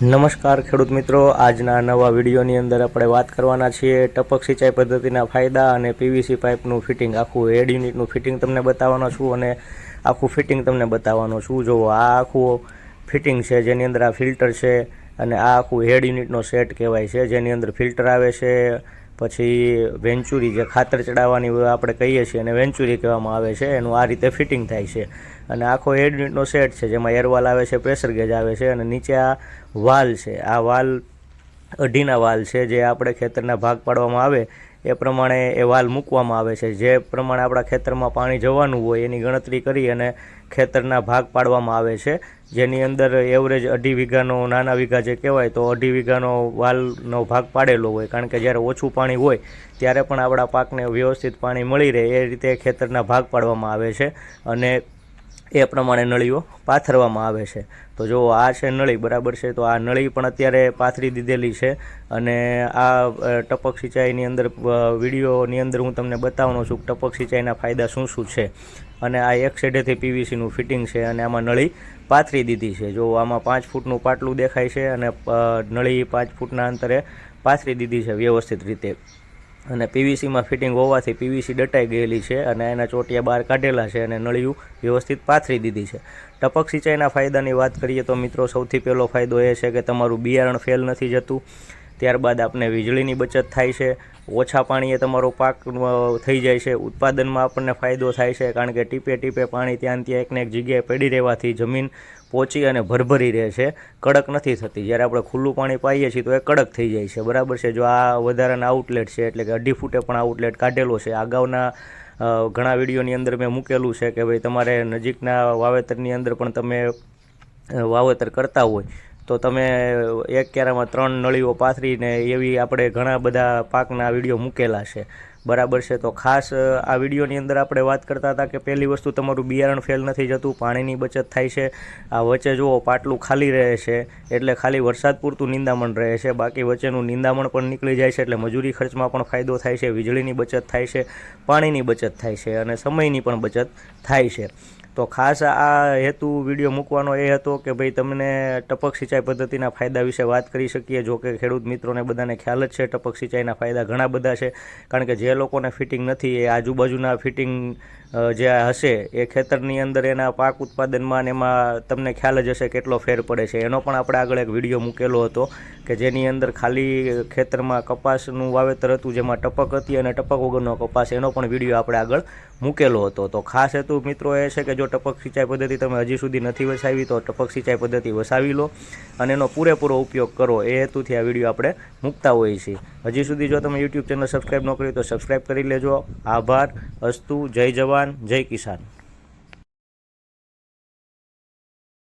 નમસ્કાર ખેડૂત મિત્રો. આજના નવા વિડીયોની અંદર આપણે વાત કરવાના છીએ ટપક સિંચાઈ પદ્ધતિના ફાયદા અને પીવીસી પાઇપનું ફિટિંગ. આખું હેડ યુનિટનું ફિટિંગ તમને બતાવવાનો છું અને આખું ફિટિંગ તમને બતાવવાનો છું. જુઓ, આ આખું ફિટિંગ છે, જેની અંદર આ ફિલ્ટર છે અને આ આખું હેડ યુનિટનો સેટ કહેવાય છે, જેની અંદર ફિલ્ટર આવે છે પછી વેન્ચુરી જે ખાતર ચડાવવાની આપણે કહીએ છીએ અને વેન્ચુરી કહેવામાં આવે છે, એનું આ રીતે ફિટિંગ થાય છે. અને આખો હેડ યુનિટનો સેટ છે, જેમાં એરવાલ આવે છે, પ્રેશર ગેજ આવે છે અને નીચે આ વાલ છે. આ વાલ અઢીના વાલ છે, જે આપણે ખેતરના ભાગ પાડવામાં આવે એ પ્રમાણે એ વાલ મૂકવામાં આવે છે. જે પ્રમાણે આપણા ખેતરમાં પાણી જવાનું હોય એની ગણતરી કરી અને ખેતરના ભાગ પાડવામાં આવે છે. જેની અંદર એવરેજ અઢી વીઘાનો નાના વીઘા જે કહેવાય તો અઢી વીઘાનો વાલનો ભાગ પાડેલો હોય. કારણ કે જ્યારે ઓછું પાણી હોય ત્યારે પણ આપણા પાકને વ્યવસ્થિત પાણી મળી રહે એ રીતે ખેતરના ભાગ પાડવામાં આવે છે. અને એ પ્રમાણે નળીઓ પાથરવામાં આવે છે. તો જો આ છે નળી, બરાબર છે? તો આ નળી પણ અત્યારે પાથરી દીધેલી છે અને આ ટપક સિંચાઈની અંદર વિડીયોની અંદર હું તમને બતાવવાનો છું ટપક સિંચાઈના ફાયદા શું શું છે અને આ એક સાઈડેથી પીવીસીનું ફિટિંગ છે અને આમાં નળી પાથરી દીધી છે. જો આમાં પાંચ ફૂટનું પાટલું દેખાય છે અને નળી પાંચ ફૂટના અંતરે પાથરી દીધી છે વ્યવસ્થિત રીતે. અને પીવીસીમાં ફિટિંગ હોવાથી પીવીસી દટાઈ ગયેલી છે અને એના ચોટિયા બહાર કાઢેલા છે અને નળિયું વ્યવસ્થિત પાથરી દીધી છે. ટપક સિંચાઈના ફાયદાની વાત કરીએ તો મિત્રો સૌથી પહેલો ફાયદો એ છે કે તમારું બિયારણ ફેલ નથી જતું. ત્યારબાદ આપને વીજળીની બચત થાય છે. ઓછા પાણીએ તમારો પાક થઈ જાય છે. ઉત્પાદનમાં આપણને ફાયદો થાય છે, કારણ કે ટીપે ટીપે પાણી ત્યાં ત્યાં એકને એક જગ્યાએ પડી રહેવાથી જમીન પોચી અને ભરભરી રહે છે. કડક નથી થતી. જ્યારે આપણે ખુલ્લું પાણી પાઈએ છીએ તો એ કડક થઈ જાય છે. બરાબર છે? જો આ વધારાના આઉટલેટ છે, એટલે કે અઢી ફૂટે પણ આઉટલેટ કાઢેલો છે. અગાઉના ઘણા વિડીયોની અંદર મેં મૂકેલું છે કે ભાઈ તમારે નજીકના વાવેતરની અંદર પણ તમે વાવેતર કરતા હોય. તો તમે એક ક્યારામાં ત્રણ નળીઓ પાથરીને એવી આપણે ઘણા બધા પાકના વીડિયો મૂકેલા છે. બરાબર છે? તો ખાસ આ વિડીયોની અંદર આપણે વાત કરતા હતા કે પહેલી વસ્તુ તમારું બિયારણ ફેલ નથી જતું, પાણીની બચત થાય છે. આ વચ્ચે જુઓ, પાટલું ખાલી રહે છે, એટલે ખાલી વરસાદ પૂરતું નિંદામણ રહે છે. બાકી વચ્ચેનું નિંદામણ પણ નીકળી જાય છે, એટલે મજૂરી ખર્ચમાં પણ ફાયદો થાય છે, વીજળીની બચત થાય છે, પાણીની બચત થાય છે અને સમયની પણ બચત થાય છે. તો ખાસ આ હેતુ વીડિયો મૂકવાનો એ હતો કે ભાઈ તમને ટપક સિંચાઈ પદ્ધતિના ફાયદા વિશે વાત કરી શકીએ. જો કે ખેડૂત મિત્રોને બધાને ખ્યાલ જ છે, ટપક સિંચાઈના ફાયદા ઘણા બધા છે. કારણ કે જે લોકોને ફિટિંગ નથી, એ આજુબાજુના ફિટિંગ જે હશે, એ ખેતરની અંદર એના પાક ઉત્પાદનમાં ને એમાં તમને ખ્યાલ જ હશે કેટલો ફેર પડે છે. એનો પણ આપણે આગળ એક વીડિયો મૂકેલો હતો કે જેની અંદર ખાલી ખેતરમાં કપાસનું વાવેતર હતું, જેમાં ટપક હતી અને ટપક વગરનો કપાસ, એનો પણ વીડિયો આપણે આગળ મૂકેલો હતો. તો ખાસ હેતુ મિત્રો એ છે કે જો ટપક સિંચાઈ પદ્ધતિ તમે હજી સુધી નથી વસાવી, તો ટપક સિંચાઈ પદ્ધતિ વસાવી લો અને એનો પૂરેપૂરો ઉપયોગ કરો. એ હેતુથી આ વીડિયો આપણે મૂકતા હોઈએ છીએ. હજી સુધી જો તમે યુટ્યુબ ચેનલ સબસ્ક્રાઈબ ન કરી તો સબસ્ક્રાઈબ કરી લેજો. આભાર. અસ્તુ. જય જવાન. જય કિસાન.